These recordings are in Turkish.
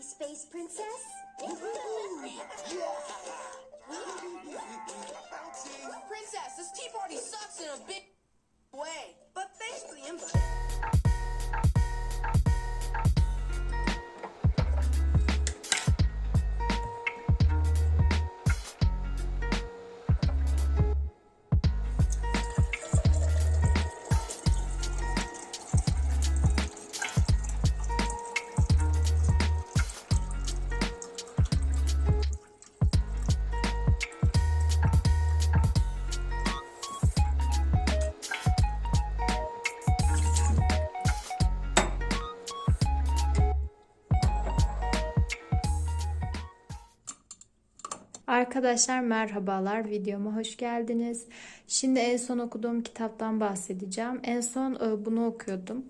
Cheers, Space Princess. Princess, this tea party sucks in a big way. But thanks for the invite. Arkadaşlar merhabalar videoma hoş geldiniz. Şimdi en son okuduğum kitaptan bahsedeceğim. En son e, bunu okuyordum.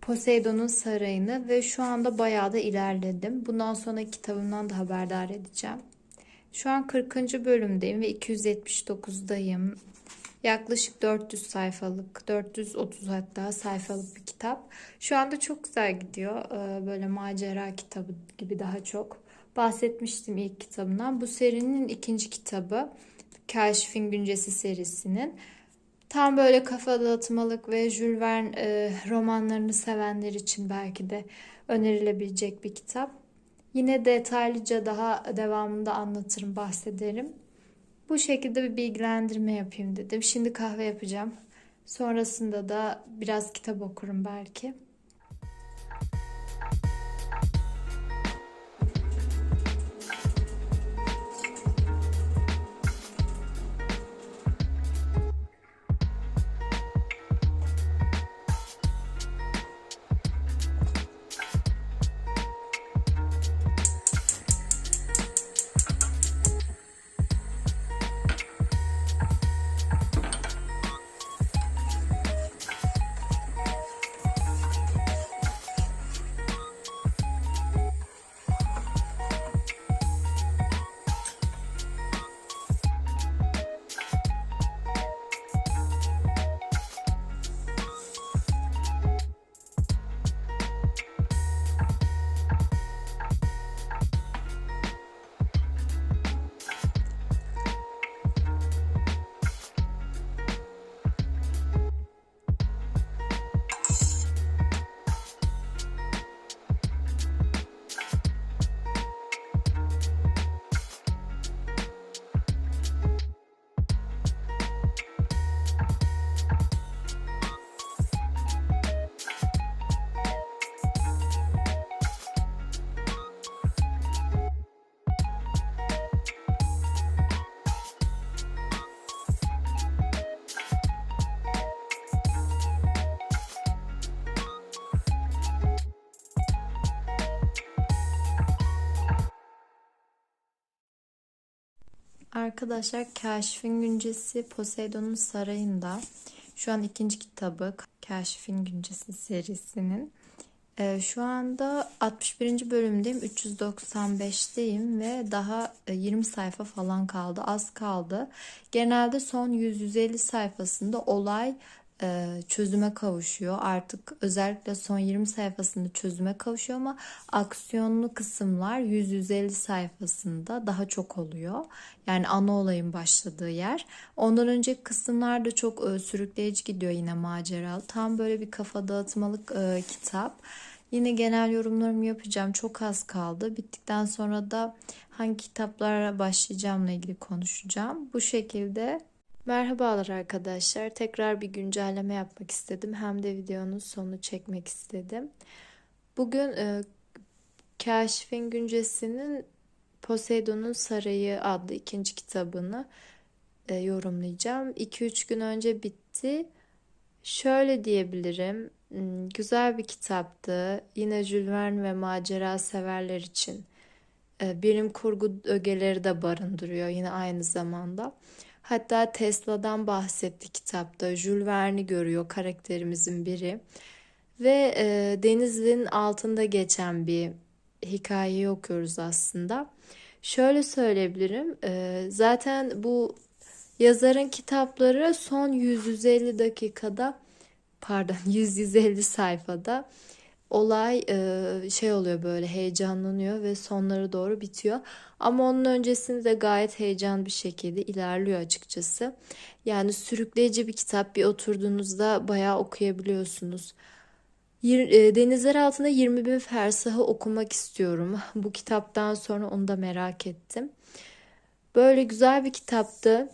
Poseidon'un sarayını ve şu anda bayağı da ilerledim. Bundan sonra kitabımdan da haberdar edeceğim. Şu an 40. bölümdeyim ve 279'dayım. Yaklaşık 400 sayfalık, 430 hatta sayfalık bir kitap. Şu anda çok güzel gidiyor. Ee, Böyle macera kitabı gibi daha çok. Bahsetmiştim ilk kitabından. Bu serinin ikinci kitabı. Kaşif'in Güncesi serisinin. Tam böyle kafa dağıtmalık ve Jules Verne e, romanlarını sevenler için belki de önerilebilecek bir kitap. Yine detaylıca daha devamında anlatırım, bahsederim. Bu şekilde bir bilgilendirme yapayım dedim. Şimdi kahve yapacağım. Sonrasında da biraz kitap okurum belki. Arkadaşlar Kaşif'in Güncesi Poseidon'un Sarayı'nda şu an ikinci kitabı Kaşif'in Güncesi serisinin. Ee, şu anda 61. bölümdeyim. 395'teyim ve daha e, 20 sayfa falan kaldı. Az kaldı. Genelde son 100-150 sayfasında olay e, çözüme kavuşuyor. Artık özellikle son 20 sayfasında çözüme kavuşuyor ama aksiyonlu kısımlar 100-150 sayfasında daha çok oluyor. Yani ana olayın başladığı yer. Ondan önceki kısımlar da çok e, sürükleyici gidiyor yine maceralı. Tam böyle bir kafa dağıtmalık e, kitap. Yine genel yorumlarımı yapacağım. Çok az kaldı. Bittikten sonra da hangi kitaplara başlayacağımla ilgili konuşacağım. Bu şekilde Merhabalar arkadaşlar. Tekrar bir güncelleme yapmak istedim. Hem de videonun sonunu çekmek istedim. Bugün e, Kaşif'in Güncesi'nin Poseidon'un Sarayı adlı ikinci kitabını e, yorumlayacağım. 2-3 gün önce bitti. Şöyle diyebilirim. hmm, Güzel bir kitaptı. Yine Jules Verne ve macera severler için e, bilim kurgu ögeleri de barındırıyor yine aynı zamanda. Hatta Tesla'dan bahsetti kitapta. Jules Verne'i görüyor karakterimizin biri. Ve e, denizin altında geçen bir hikayeyi okuyoruz aslında. Şöyle söyleyebilirim. e, zaten bu yazarın kitapları son 100-150 dakikada pardon 100-150 sayfada olay e, şey oluyor böyle heyecanlanıyor ve sonlara doğru bitiyor. Ama onun öncesinde de gayet heyecan bir şekilde ilerliyor açıkçası. Yani sürükleyici bir kitap bir oturduğunuzda bayağı okuyabiliyorsunuz. Denizler altında 20 bin fersahı okumak istiyorum. Bu kitaptan sonra onu da merak ettim. Böyle güzel bir kitaptı.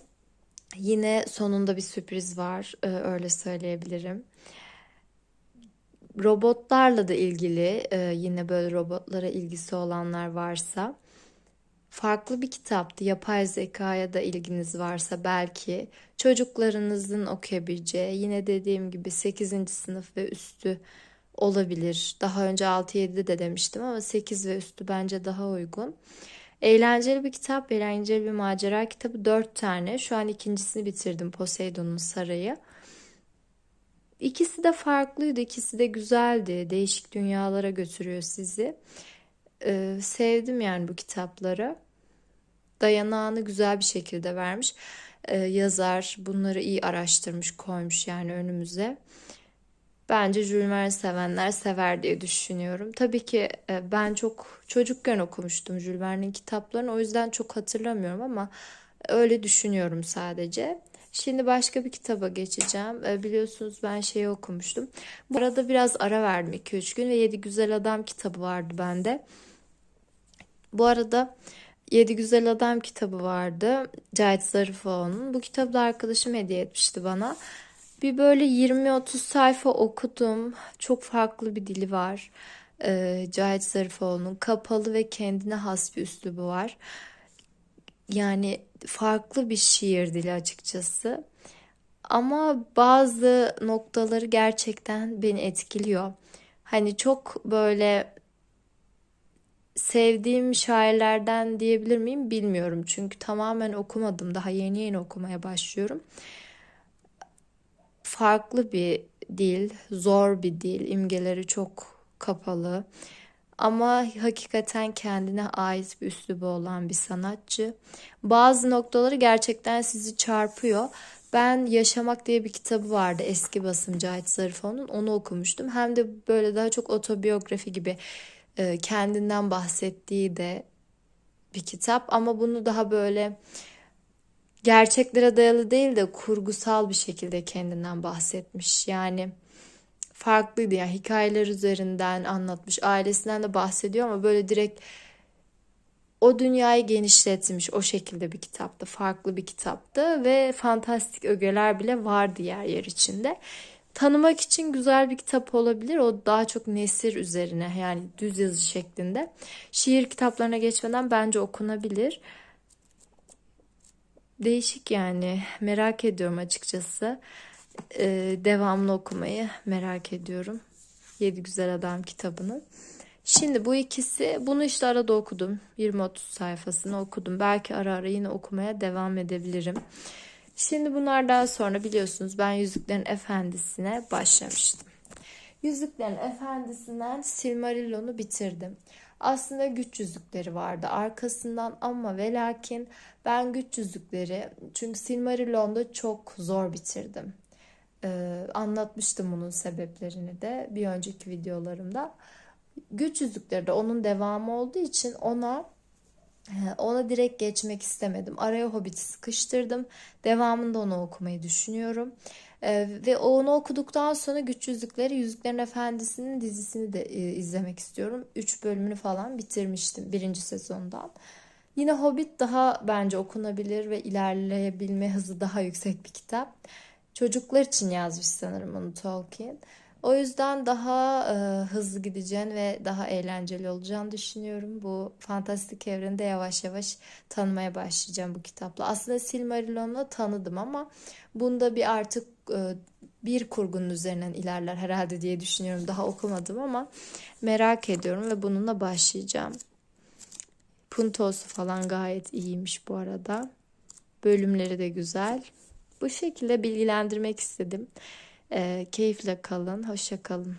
Yine sonunda bir sürpriz var, öyle söyleyebilirim. Robotlarla da ilgili, e, yine böyle robotlara ilgisi olanlar varsa, farklı bir kitaptı. Yapay zekaya da ilginiz varsa belki çocuklarınızın okuyabileceği, yine dediğim gibi 8. sınıf ve üstü olabilir. Daha önce 6-7'de de demiştim ama 8 ve üstü bence daha uygun. Eğlenceli bir kitap, eğlenceli bir macera kitabı. Dört tane. Şu an ikincisini bitirdim Poseidon'un Sarayı. İkisi de farklıydı, ikisi de güzeldi. Değişik dünyalara götürüyor sizi. Ee, sevdim yani bu kitapları. Dayanağını güzel bir şekilde vermiş. Ee, yazar bunları iyi araştırmış, koymuş yani önümüze. Bence Jules Verne sevenler sever diye düşünüyorum. Tabii ki e, ben çok çocukken okumuştum Jules Verne'in kitaplarını. O yüzden çok hatırlamıyorum ama öyle düşünüyorum sadece. Şimdi başka bir kitaba geçeceğim. E, Biliyorsunuz ben şeyi okumuştum. Bu arada biraz ara verdim 2-3 gün ve Yedi Güzel Adam kitabı vardı bende. Bu arada Yedi Güzel Adam kitabı vardı. Cahit Zarifoğlu'nun. Bu kitabı da arkadaşım hediye etmişti bana. Bir böyle 20-30 sayfa okudum. Çok farklı bir dili var. Ee, Cahit Zarifoğlu'nun kapalı ve kendine has bir üslubu var. Yani farklı bir şiir dili açıkçası. Ama bazı noktaları gerçekten beni etkiliyor. Hani çok böyle sevdiğim şairlerden diyebilir miyim bilmiyorum. Çünkü tamamen okumadım. Daha yeni yeni okumaya başlıyorum. Farklı bir dil, zor bir dil, imgeleri çok kapalı. Ama hakikaten kendine ait bir üslubu olan bir sanatçı. Bazı noktaları gerçekten sizi çarpıyor. Ben Yaşamak diye bir kitabı vardı eski basım Cahit Zarifoğlu'nun. Onu okumuştum. Hem de böyle daha çok otobiyografi gibi e, kendinden bahsettiği de bir kitap. Ama bunu daha böyle gerçeklere dayalı değil de kurgusal bir şekilde kendinden bahsetmiş. Yani farklıydı yani hikayeler üzerinden anlatmış. Ailesinden de bahsediyor ama böyle direkt o dünyayı genişletmiş o şekilde bir kitaptı. Farklı bir kitaptı ve fantastik ögeler bile vardı yer yer içinde. Tanımak için güzel bir kitap olabilir. O daha çok nesir üzerine yani düz yazı şeklinde. Şiir kitaplarına geçmeden bence okunabilir. Değişik yani merak ediyorum açıkçası. Ee, devamlı okumayı merak ediyorum. Yedi Güzel Adam kitabını. Şimdi bu ikisi bunu işte arada okudum. 20-30 sayfasını okudum. Belki ara ara yine okumaya devam edebilirim. Şimdi bunlardan sonra biliyorsunuz ben Yüzüklerin Efendisi'ne başlamıştım. Yüzüklerin Efendisi'nden Silmarillion'u bitirdim. Aslında güç yüzükleri vardı arkasından ama ve lakin ben güç yüzükleri çünkü Silmarillion'da çok zor bitirdim. Ee, anlatmıştım bunun sebeplerini de bir önceki videolarımda. Güç yüzükleri de onun devamı olduğu için ona ona direkt geçmek istemedim. Araya Hobbit'i sıkıştırdım. Devamında onu okumayı düşünüyorum. Ee, ve onu okuduktan sonra Güç Yüzükleri, Yüzüklerin Efendisi'nin dizisini de e, izlemek istiyorum. 3 bölümünü falan bitirmiştim birinci sezondan. Yine Hobbit daha bence okunabilir ve ilerleyebilme hızı daha yüksek bir kitap. Çocuklar için yazmış sanırım onu Tolkien. O yüzden daha e, hızlı gideceğini ve daha eğlenceli olacağını düşünüyorum. Bu fantastik evreni de yavaş yavaş tanımaya başlayacağım bu kitapla. Aslında Silmarillion'u tanıdım ama bunda bir artık e, bir kurgunun üzerinden ilerler herhalde diye düşünüyorum. Daha okumadım ama merak ediyorum ve bununla başlayacağım. Puntosu falan gayet iyiymiş bu arada. Bölümleri de güzel. Bu şekilde bilgilendirmek istedim. Ee, keyifle kalın, hoşça kalın.